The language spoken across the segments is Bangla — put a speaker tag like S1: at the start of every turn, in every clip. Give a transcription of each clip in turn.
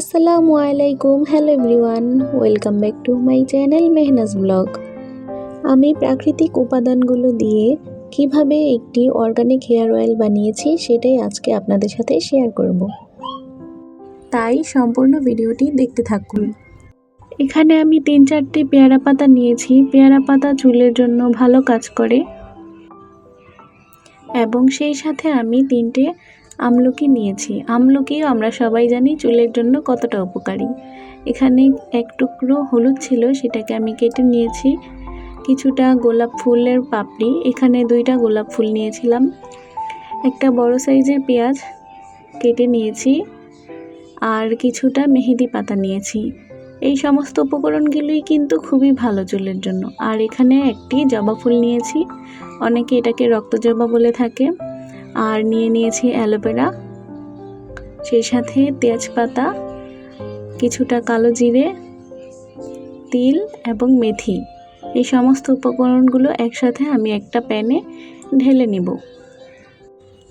S1: আসসালামু আলাইকুম, hello everyone, welcome back to my channel Mehnaz blog. আমি প্রাকৃতিক উপাদানগুলো দিয়ে কীভাবে একটি অর্গানিক হেয়ার অয়েল বানিয়েছি সেটাই আজকে আপনাদের সাথে শেয়ার করব। তাই সম্পূর্ণ ভিডিওটি দেখতে থাকুন। এখানে আমি তিন চারটি পেয়ারা পাতা নিয়েছি। পেয়ারা পাতা চুলের জন্য ভালো কাজ করে। এবং সেই সাথে আমি তিনটে আমলকি নিয়েছি। আমলকিও আমরা সবাই জানি চুলের জন্য কতটা উপকারী। এখানে এক টুকরো হলুদ ছিল, সেটাকে আমি কেটে নিয়েছি। কিছুটা গোলাপ ফুলের পাপড়ি, এখানে দুইটা গোলাপ ফুল নিয়েছিলাম। একটা বড় সাইজের পেঁয়াজ কেটে নিয়েছি আর কিছুটা মেহেদি পাতা নিয়েছি। এই সমস্ত উপকরণগুলোই কিন্তু খুবই ভালো চুলের জন্য। আর এখানে একটি জবা ফুল নিয়েছি। অনেকে এটাকে রক্তজবা বলে থাকে। আর নিয়ে নিয়েছি অ্যালোভেরা। সেই সাথে তেজপাতা, কিছুটা কালো জিরে, তিল এবং মেথি। এই সমস্ত উপকরণগুলো একসাথে আমি একটা প্যানে ঢেলে নিব।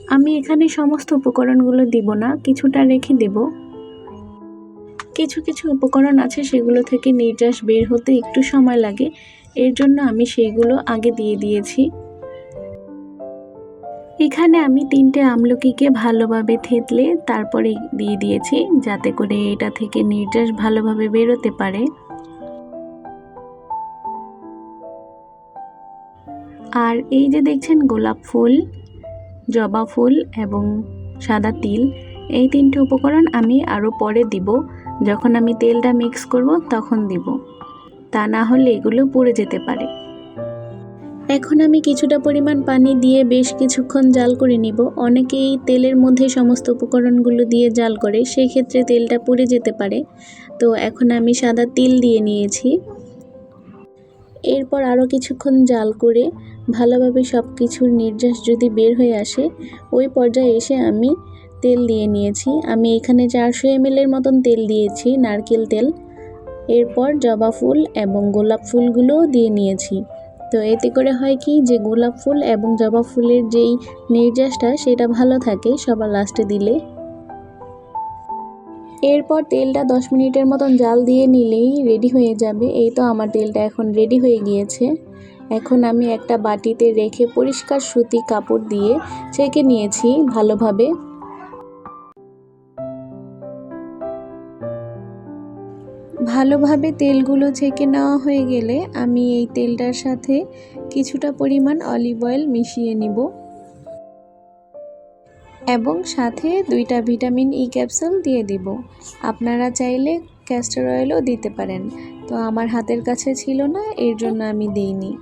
S1: আমি এখানে সমস্ত উপকরণগুলো দিব না, কিছুটা রেখে দেব। কিছু কিছু উপকরণ আছে সেগুলো থেকে নির্যাস বের হতে একটু সময় লাগে। এর জন্য আমি সেইগুলো আগে দিয়ে দিয়েছি। এখানে আমি তিনটে আমলকিকে ভালোভাবে থেতলে তারপরে দিয়ে দিয়েছি, যাতে করে এটা থেকে নির্যাস ভালোভাবে বেরোতে পারে। আর এই যে দেখছেন গোলাপ ফুল, জবা ফুল এবং সাদা তিল, এই তিনটে উপকরণ আমি আরও পরে দিব। যখন আমি তেলটা মিক্স করব তখন দিব। তা না হলে এগুলো পুড়ে যেতে পারে। এখন আমি কিছুটা পরিমাণ পানি দিয়ে বেশ কিছুক্ষণ জাল করে নিব। অনেকেই তেলের মধ্যে সমস্ত উপকরণগুলো দিয়ে জাল করে সেই ক্ষেত্রে তেলটা পুড়ে যেতে পারে। তো এখন আমি সাদা তিল দিয়ে নিয়েছি। এরপর আরও কিছুক্ষণ জাল করে ভালোভাবে সব কিছুর নির্যাস যদি বের হয়ে আসে, ওই পর্যায়ে এসে আমি তেল দিয়ে নিয়েছি। আমি এখানে চারশো এমএলের মতন তেল দিয়েছি, নারকেল তেল। এরপর জবা ফুল এবং গোলাপ ফুলগুলোও দিয়ে নিয়েছি। তো এতে করে হয় কি যে গোলাপ ফুল এবং জবা ফুলের যেই নির্যাসটা, সেটা ভালো থাকে সবার লাস্টে দিলে। এরপর তেলটা দশ মিনিটের মতন জাল দিয়ে নিলেই রেডি হয়ে যাবে। এই তো আমার তেলটা এখন রেডি হয়ে গিয়েছে। এখন আমি একটা বাটিতে রেখে পরিষ্কার সুতি কাপড় দিয়ে ছেঁকে নিয়েছি ভালোভাবে। ভালোভাবে তেলগুলো ছেঁকে নেওয়া হয়ে গেলে আমি এই তেলটার সাথে কিছুটা পরিমাণ অলিভ অয়েল মিশিয়ে নিব। এবং সাথে দুইটা ভিটামিন ই ক্যাপসুল দিয়ে দিব। আপনারা চাইলে ক্যাস্টার অয়েলও দিতে পারেন। তো আমার হাতের কাছে ছিল না, এর জন্য আমি দিইনি।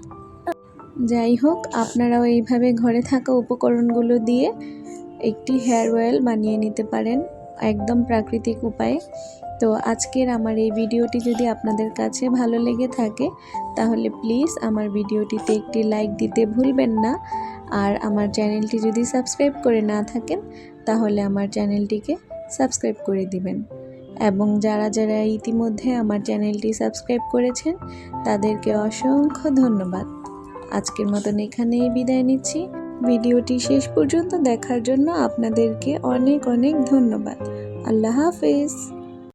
S1: যাই হোক, আপনারাও এইভাবে ঘরে থাকা উপকরণগুলো দিয়ে একটি হেয়ার অয়েল বানিয়ে নিতে পারেন, একদম প্রাকৃতিক উপায়ে। তো আজকের আমার এই ভিডিওটি যদি আপনাদের কাছে ভালো লেগে থাকে, তাহলে প্লিজ আমার ভিডিওটিতে একটি লাইক দিতে ভুলবেন না। আর আমার চ্যানেলটি যদি সাবস্ক্রাইব করে না থাকেন, তাহলে আমার চ্যানেলটিকে সাবস্ক্রাইব করে দিবেন। এবং যারা যারা ইতিমধ্যে আমার চ্যানেলটি সাবস্ক্রাইব করেছেন, তাদেরকে অসংখ্য ধন্যবাদ। আজকের মতন এখানেই বিদায় নিচ্ছি। ভিডিওটি শেষ পর্যন্ত দেখার জন্য আপনাদেরকে অনেক অনেক ধন্যবাদ। আল্লাহ হাফেজ।